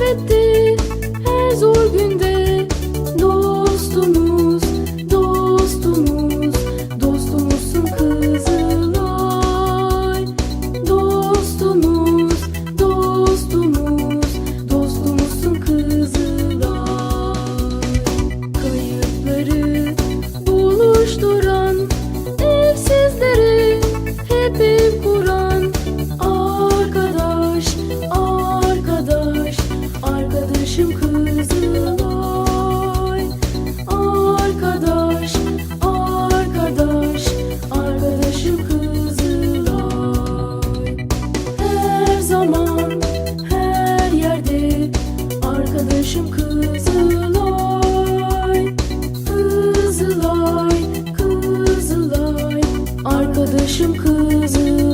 fait Arkadaşım Kızılay Kızılay Kızılay. Arkadaşım Kızılay